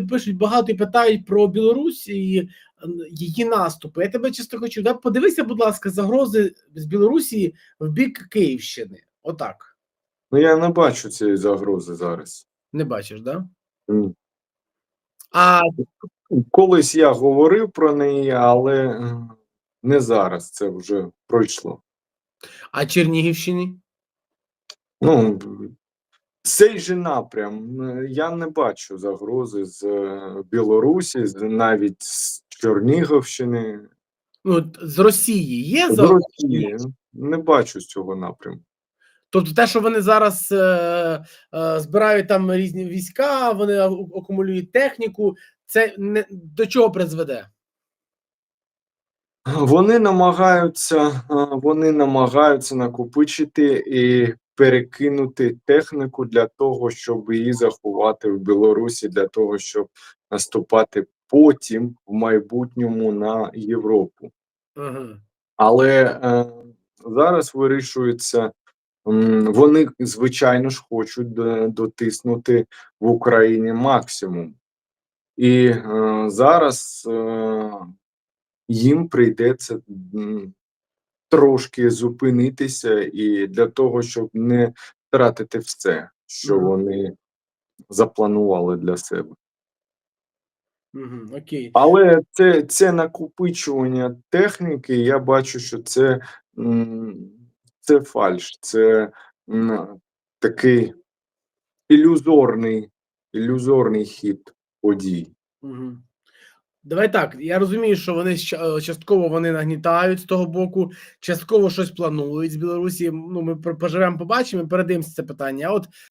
пишуть багато і питають про Білорусь і е, її наступи. Я тебе чисто хочу. Да? Подивися, будь ласка, загрози з Білорусі в бік Київщини. Отак. Ну я не бачу цієї загрози зараз. Не бачиш, да? Ні. А Колись я говорив про неї, але е, не зараз. Це вже пройшло. а Чернігівщини? Ну цей же напрям. Я не бачу загрози з е, Білорусі, навіть з Чернігівщини, Ну, з Росії є з загрози? Росії. Не бачу з цього напрямку. Тобто, те, що вони зараз е, е, збирають там різні війська, вони акумулюють техніку, це не до чого призведе? Вони намагаються, е, вони намагаються накопичити і перекинути техніку для того, щоб її заховати в Білорусі, для того, щоб наступати потім в майбутньому на Європу. Але е, зараз вирішується, вони звичайно ж хочуть дотиснути в Україні максимум, і е, зараз е, їм прийдеться трошки зупинитися, і для того, щоб не втратити все, що вони запланували для себе. Угу, окей. Але це, це накопичування техніки, я бачу, що це, це фальш, це такий ілюзорний, ілюзорний хід подій. Угу. Давай так. Я розумію, що вони е, частково вони нагнітають з того боку, частково щось планують з Білорусі. Ну, ми поживемо, побачимо, і це питання. От